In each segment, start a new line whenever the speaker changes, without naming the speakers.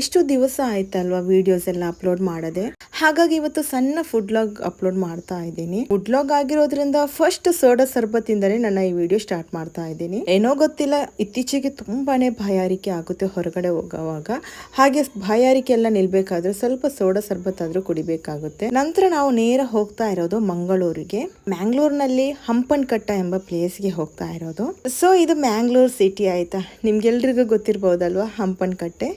ಎಷ್ಟು ದಿವಸ ಆಯ್ತಲ್ವಾ ವಿಡಿಯೋಸ್ ಎಲ್ಲ ಅಪ್ಲೋಡ್ ಮಾಡದೆ? ಹಾಗಾಗಿ ಇವತ್ತು ಸಣ್ಣ ಫುಡ್ ಲಾಗ್ ಅಪ್ಲೋಡ್ ಮಾಡ್ತಾ ಇದ್ದೀನಿ. ಫುಡ್ ಲಾಗ್ ಆಗಿರೋದ್ರಿಂದ ಫಸ್ಟ್ ಸೋಡಾ ಸರ್ಬತ್ತಿಂದಲೇ ನನ್ನ ಈ ವಿಡಿಯೋ ಸ್ಟಾರ್ಟ್ ಮಾಡ್ತಾ ಇದ್ದೀನಿ. ಏನೋ ಗೊತ್ತಿಲ್ಲ, ಇತ್ತೀಚೆಗೆ ತುಂಬಾನೇ ಬಾಯಾರಿಕೆ ಆಗುತ್ತೆ ಹೊರಗಡೆ ಹೋಗುವಾಗ. ಹಾಗೆ ಬಾಯಾರಿಕೆ ಎಲ್ಲ ನಿಲ್ಬೇಕಾದ್ರೆ ಸ್ವಲ್ಪ ಸೋಡಾ ಸರ್ಬತ್ ಆದ್ರೂ ಕುಡಿಬೇಕಾಗುತ್ತೆ. ನಂತರ ನಾವು ನೇರ ಹೋಗ್ತಾ ಇರೋದು ಮಂಗಳೂರಿಗೆ. ಮ್ಯಾಂಗ್ಳೂರ್ನಲ್ಲಿ ಹಂಪನ್ಕಟ್ಟ ಎಂಬ ಪ್ಲೇಸ್ಗೆ ಹೋಗ್ತಾ ಇರೋದು. ಸೊ ಇದು ಮ್ಯಾಂಗ್ಳೂರ್ ಸಿಟಿ ಆಯ್ತಾ? ನಿಮ್ಗೆಲ್ರಿಗೂ ಗೊತ್ತಿರ್ಬೋದಲ್ವಾ ಹಂಪನ್ಕಟ್ಟೆ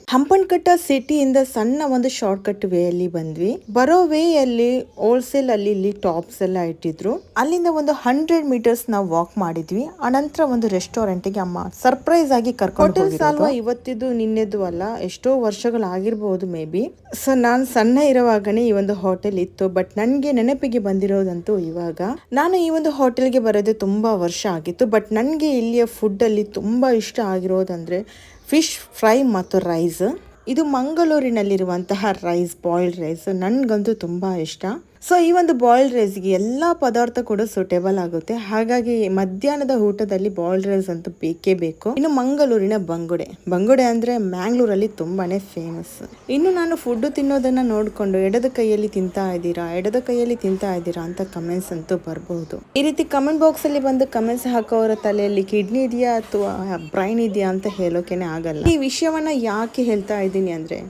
ಸಿಟಿಯಿಂದ ಸಣ್ಣ ಒಂದು ಶಾರ್ಟ್ ಕಟ್ ವೇ ಅಲ್ಲಿ ಬಂದ್ವಿ. ಬರೋ ವೇ ಅಲ್ಲಿ ಹೋಲ್ಸೇಲ್ ಅಲ್ಲಿ ಇಲ್ಲಿ ಟಾಪ್ಸ್ ಎಲ್ಲ ಇಟ್ಟಿದ್ರು. ಅಲ್ಲಿಂದ ಒಂದು ಹಂಡ್ರೆಡ್ ಮೀಟರ್ಸ್ ನಾವು ವಾಕ್ ಮಾಡಿದ್ವಿ. ಅನಂತರ ಒಂದು ರೆಸ್ಟೋರೆಂಟ್ಗೆ ಅಮ್ಮ ಸರ್ಪ್ರೈಸ್ ಆಗಿ ಕರ್ಕೊಂಡು ಅಲ್ವಾ ಇವತ್ತಿದ್ದು ನಿನ್ನೆದು ಅಲ್ಲ. ಎಷ್ಟೋ ವರ್ಷಗಳಾಗಿರ್ಬಹುದು ಮೇ ಬಿ. ಸೊ ನಾನು ಸಣ್ಣ ಇರುವಾಗನೇ ಈ ಒಂದು ಹೋಟೆಲ್ ಇತ್ತು. ಬಟ್ ನನಗೆ ನೆನಪಿಗೆ ಬಂದಿರೋದಂತೂ ಇವಾಗ. ನಾನು ಈ ಒಂದು ಹೋಟೆಲ್ಗೆ ಬರೋದೇ ತುಂಬಾ ವರ್ಷ ಆಗಿತ್ತು. ಬಟ್ ನನಗೆ ಇಲ್ಲಿಯ ಫುಡ್ ಅಲ್ಲಿ ತುಂಬಾ ಇಷ್ಟ ಆಗಿರೋದಂದ್ರೆ ಫಿಶ್ ಫ್ರೈ ಮತ್ತು ರೈಸ್ ಇದು ಮಂಗಳೂರಿನಲ್ಲಿರುವಂತಹ ರೈಸ್ ಬಾಯ್ಲ್ಡ್ ರೈಸ್ ನನಗಂತೂ ತುಂಬ ಇಷ್ಟ. ಸೊ ಈ ಒಂದು ಬಾಯ್ಲ್ಡ್ ರೈಸ್ಗೆ ಎಲ್ಲ ಪದಾರ್ಥ ಕೂಡ ಸೂಟೇಬಲ್ ಆಗುತ್ತೆ. ಹಾಗಾಗಿ ಮಧ್ಯಾಹ್ನದ ಊಟದಲ್ಲಿ ಬಾಯ್ಲ್ಡ್ ರೈಸ್ ಅಂತೂ ಬೇಕೇ ಬೇಕು. ಇನ್ನು ಮಂಗಳೂರಿನ ಬಂಗುಡೆ. ಬಂಗುಡೆ ಅಂದ್ರೆ ಮ್ಯಾಂಗ್ಳೂರಲ್ಲಿ ತುಂಬಾನೇ ಫೇಮಸ್ ಇನ್ನು ನಾನು ಫುಡ್ ತಿನ್ನೋದನ್ನ ನೋಡಿಕೊಂಡು ಎಡದ ಕೈಯಲ್ಲಿ ತಿಂತಾ ಇದ್ದೀರಾ, ಎಡದ ಕೈಯಲ್ಲಿ ತಿಂತಾ ಇದ್ದೀರಾ ಅಂತ ಕಮೆಂಟ್ಸ್ ಅಂತೂ ಬರಬಹುದು ಈ ರೀತಿ ಕಮೆಂಟ್ ಬಾಕ್ಸ್ ಅಲ್ಲಿ ಬಂದು ಕಮೆಂಟ್ಸ್ ಹಾಕೋರ ತಲೆಯಲ್ಲಿ ಕಿಡ್ನಿ ಇದೆಯಾ ಅಥವಾ ಬ್ರೈನ್ ಇದೆಯಾ ಅಂತ ಹೇಳೋಕೆನೆ ಆಗಲ್ಲ. ಈ ವಿಷಯವನ್ನ ಯಾಕೆ ಹೇಳ್ತಾ ಇದ್ದೀನಿ ಅಂದ್ರೆ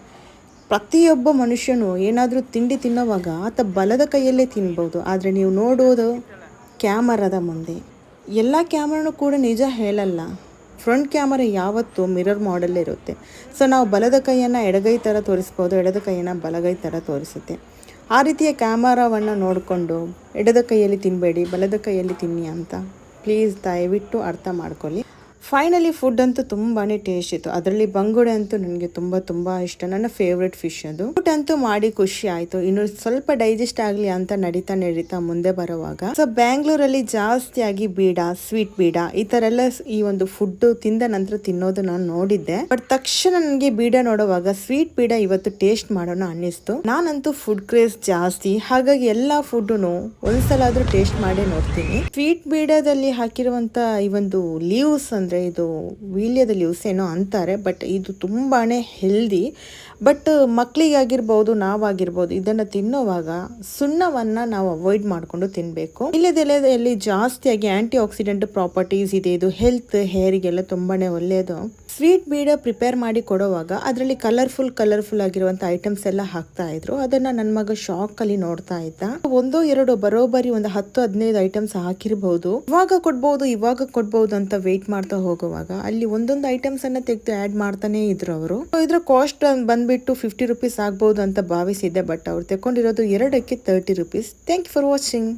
ಪ್ರತಿಯೊಬ್ಬ ಮನುಷ್ಯನು ಏನಾದರೂ ತಿಂಡಿ ತಿನ್ನೋವಾಗ ಆತ ಬಲದ ಕೈಯಲ್ಲೇ ತಿನ್ಬೋದು. ಆದರೆ ನೀವು ನೋಡೋದು ಕ್ಯಾಮರಾದ ಮುಂದೆ. ಎಲ್ಲ ಕ್ಯಾಮ್ರಾನು ಕೂಡ ನಿಜ ಹೇಳಲ್ಲ. ಫ್ರಂಟ್ ಕ್ಯಾಮರಾ ಯಾವತ್ತೂ ಮಿರರ್ ಮಾಡಲ್ಲೇ ಇರುತ್ತೆ. ಸೊ ನಾವು ಬಲದ ಕೈಯನ್ನು ಎಡಗೈ ಥರ ತೋರಿಸ್ಬೋದು, ಎಡದ ಕೈಯನ್ನು ಬಲಗೈ ಥರ ತೋರಿಸುತ್ತೆ. ಆ ರೀತಿಯ ಕ್ಯಾಮರಾವನ್ನು ನೋಡಿಕೊಂಡು ಎಡದ ಕೈಯಲ್ಲಿ ತಿನ್ನಬೇಡಿ ಬಲದ ಕೈಯಲ್ಲಿ ತಿನ್ನಿ ಅಂತ. ಪ್ಲೀಸ್ ದಯವಿಟ್ಟು ಅರ್ಥ ಮಾಡ್ಕೊಳ್ಳಿ. ಫೈನಲಿ ಫುಡ್ ಅಂತೂ ತುಂಬಾನೇ ಟೇಸ್ಟ್ ಇತ್ತು. ಅದರಲ್ಲಿ ಬಂಗುಡೆ ಅಂತೂ ನನಗೆ ತುಂಬಾ ತುಂಬಾ ಇಷ್ಟ. ನನ್ನ ಫೇವ್ರೆಟ್ ಫಿಶ್ ಅದು. ಫುಡ್ ಅಂತೂ ಮಾಡಿ ಖುಷಿ ಆಯ್ತು. ಇನ್ನು ಸ್ವಲ್ಪ ಡೈಜೆಸ್ಟ್ ಆಗ್ಲಿ ಅಂತ ನಡೀತಾ ನಡೀತಾ ಮುಂದೆ ಬರುವಾಗ ಸೊ ಬ್ಯಾಂಗ್ಳೂರಲ್ಲಿ ಜಾಸ್ತಿಯಾಗಿ ಬೀಡ ಸ್ವೀಟ್ ಬೀಡ, ಈ ತರ ಎಲ್ಲ ಈ ಒಂದು ಫುಡ್ ತಿಂದ ನಂತರ ತಿನ್ನೋದು ನಾನು ನೋಡಿದ್ದೆ. ಬಟ್ ತಕ್ಷಣ ನನಗೆ ಬೀಡ ನೋಡುವಾಗ ಸ್ವೀಟ್ ಬೀಡ ಇವತ್ತು ಟೇಸ್ಟ್ ಮಾಡೋಣ ಅನ್ನಿಸ್ತು. ನಾನಂತೂ ಫುಡ್ ಕ್ರೇಸ್ ಜಾಸ್ತಿ. ಹಾಗಾಗಿ ಎಲ್ಲಾ ಫುಡ್ನು ಒಂದ್ಸಲ ಆದ್ರೂ ಟೇಸ್ಟ್ ಮಾಡಿ ನೋಡ್ತೀನಿ. ಸ್ವೀಟ್ ಬೀಡದಲ್ಲಿ ಹಾಕಿರುವಂತ ಈ ಒಂದು ಲೀವ್ಸ್ ಅಂದ್ರೆ ಇದು ವೀಳ್ಯದಲ್ಲಿ ಉಸೇನೋ ಅಂತಾರೆ ಬಟ್ ಇದು ತುಂಬಾ ಹೆಲ್ದಿ ಬಟ್ ಮಕ್ಕಳಿಗಾಗಿರ್ಬೋದು ನಾವಾಗಿರ್ಬೋದು, ಇದನ್ನು ತಿನ್ನೋವಾಗ ಸುಣ್ಣವನ್ನು ನಾವು ಅವಾಯ್ಡ್ ಮಾಡಿಕೊಂಡು ತಿನ್ನಬೇಕು ಇಲ್ಲದೆಲೆಯಲ್ಲಿ ಜಾಸ್ತಿಯಾಗಿ ಆ್ಯಂಟಿ ಆಕ್ಸಿಡೆಂಟ್ ಪ್ರಾಪರ್ಟೀಸ್ ಇದೆ ಇದು ಹೆಲ್ತ್ ಹೇರಿಗೆಲ್ಲ ತುಂಬಾ ಒಳ್ಳೆಯದು ಸ್ವೀಟ್ ಬೀಡ ಪ್ರಿಪೇರ್ ಮಾಡಿ ಕೊಡುವಾಗ ಅದರಲ್ಲಿ ಕಲರ್ಫುಲ್ ಕಲರ್ಫುಲ್ ಆಗಿರುವಂತ ಐಟಮ್ಸ್ ಎಲ್ಲ ಹಾಕ್ತಾ ಇದ್ರು. ಅದನ್ನ ನನ್ನ ಮಗ ಶಾಕ್ ಅಲ್ಲಿ ನೋಡ್ತಾ ಇದ್ದ. ಒಂದೋ ಎರಡು ಬರೋಬರಿ ಒಂದು ಹತ್ತು, ಹದಿನೈದು ಐಟಮ್ಸ್ ಹಾಕಿರ್ಬಹುದು ಇವಾಗ ಕೊಡ್ಬಹುದು ಇವಾಗ ಕೊಡ್ಬಹುದು ಅಂತ ವೇಟ್ ಮಾಡ್ತಾ ಹೋಗುವಾಗ ಅಲ್ಲಿ ಒಂದೊಂದು ಐಟಮ್ಸ್ ಅನ್ನ ತೆಗೆದು ಆಡ್ ಮಾಡ್ತಾನೆ ಇದ್ರು ಅವರು. ಇದ್ರ ಕಾಸ್ಟ್ ಬಂದ್ಬಿಟ್ಟು ಫಿಫ್ಟಿ ರುಪೀಸ್ ಆಗ್ಬಹುದು ಅಂತ ಭಾವಿಸಿದ್ದೆ ಬಟ್ ಅವ್ರು ತಗೊಂಡಿರೋದು ಎರಡಕ್ಕೆ thirty rupees thank you for watching